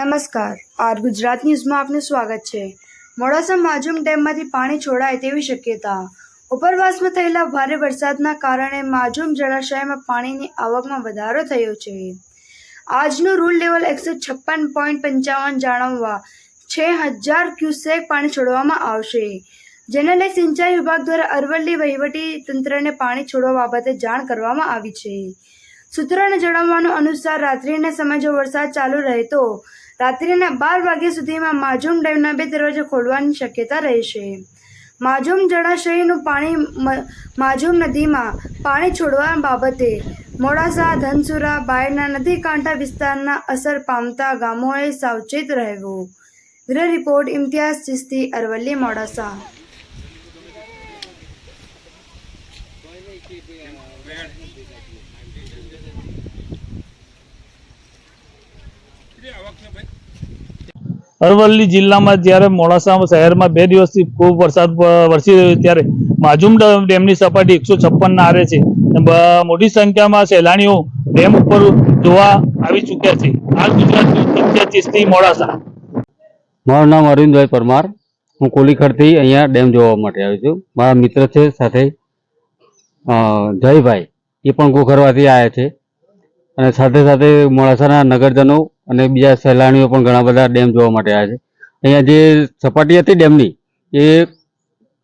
નમસ્કાર. આર ગુજરાત ન્યૂઝમાં આપનું સ્વાગત છે. મોડાસા માજુમ ડેમમાંથી પાણી છોડાય તેવી શક્યતા. ઉપરવાસમાં થયેલા ભારે વરસાદના કારણે માજુમ જળાશયમાં પાણીની આવકમાં વધારો થયો છે. આજનું રૂલ લેવલ એકસો છપ્પન પોઈન્ટ પંચાવન જાળવવા છ હજાર ક્યુસેક પાણી છોડવામાં આવશે. જેને લઈ સિંચાઈ વિભાગ દ્વારા અરવલ્લી વહીવટી તંત્રને પાણી છોડવા બાબતે જાણ કરવામાં આવી છે. સૂત્રોને જણાવવાનું અનુસાર, રાત્રિના સમય જો વરસાદ ચાલુ રહે તો રાત્રિના બાર વાગ્યા સુધીમાં માજુમ ડેમના બે દરવાજા ખોલવાની શક્યતા રહેશે. માજુમ જળાશયનું પાણી માજુમ નદીમાં પાણી છોડવા બાબતે મોડાસા, ધનસુરા, બાયડના નદી કાંઠા વિસ્તારના અસર પામતા ગામોએ સાવચેત રહેવું. Bureau report, Imtiyaz Chisti Aravalli, Modasa. Aravalli જિલ્લામાં જ્યારે મોડાસા શહેરમાં બે દિવસથી ખૂબ વરસાદ વરસી રહ્યો ત્યારે માજુમ ડેમની સપાટી એકસો છપ્પન ના આરે છે. મોટી સંખ્યામાં સહેલાણીઓ ડેમ ઉપર જોવા આવી ચૂક્યા છે. હાલ ગુજરાત મોડાસા. મારું નામ અરવિંદભાઈ પરમાર. હું કોલીખડથી અહીંયા ડેમ જોવા માટે આવ્યો છું. મારા મિત્ર છે સાથે જયભાઈ. એ પણ ગોખરવાથી આવ્યા છે. અને સાથે સાથે મોડાસાના નગરજનો અને બીજા સહેલાણીઓ પણ ઘણા બધા ડેમ જોવા માટે આવ્યા છે. અહીંયા જે સપાટી હતી ડેમની, એ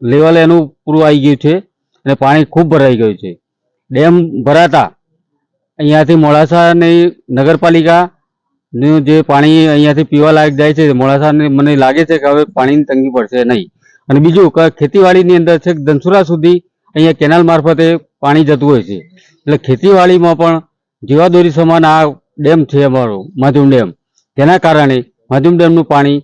લેવલ એનું પૂરું આવી ગયું છે અને પાણી ખૂબ ભરાઈ ગયું છે. ડેમ ભરાતા અહીંયાથી મોડાસાની નગરપાલિકાનું જે પાણી અહીંયાથી પીવા લાયક જાય છે, મોડાસાને મને લાગે છે કે હવે પાણીની તંગી પડશે નહીં. અને બીજું કે ખેતીવાડીની અંદર છે ધનસુરા સુધી અહીંયા કેનાલ મારફતે પાણી જતું હોય છે. એટલે ખેતીવાડીમાં પણ જીવાદોરી સમાન આ ડેમ છે અમારો માધુમ ડેમ. તેના કારણે માધુમ ડેમનું પાણી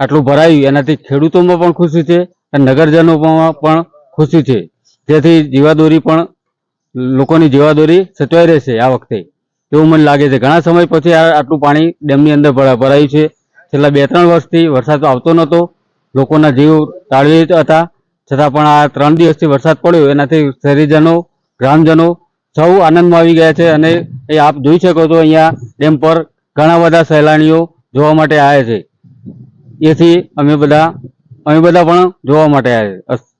આટલું ભરાયું, એનાથી ખેડૂતોમાં પણ ખુશી છે અને નગરજનોમાં પણ ખુશી છે. જેથી જીવાદોરી પણ, લોકોની જીવાદોરી સચવાઈ રહેશે આ વખતે. એવું મને લાગે છે. ઘણા સમય પછી આટલું પાણી ડેમની અંદર ભરા- ભરાયું છે. છેલ્લા બે ત્રણ વર્ષથી વરસાદ આવતો નહોતો. લોકોના જીવ તાળવી હતા. છતાં પણ આ ત્રણ દિવસથી વરસાદ પડ્યો. એનાથી શહેરીજનો, ગ્રામજનો સૌ આનંદમાં આવી ગયા છે અને એ આપ જોઈ શકો છો અહીંયા ડેમ પર ઘણા બધા સહેલાણીઓ જોવા માટે આવ્યા છે. એથી અમે બધા અમે બધા પણ જોવા માટે આવ્યા છે.